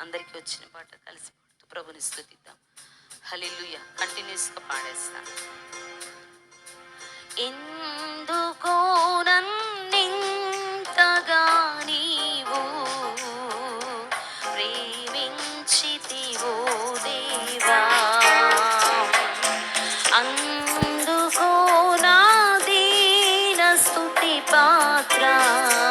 అందరికి వచ్చిన పాట కలిసి పాడుతూ ప్రభుని స్థుతిద్దాం. హలిలుయ కంటిన్యూస్గా పాడేస్తాను. atrás.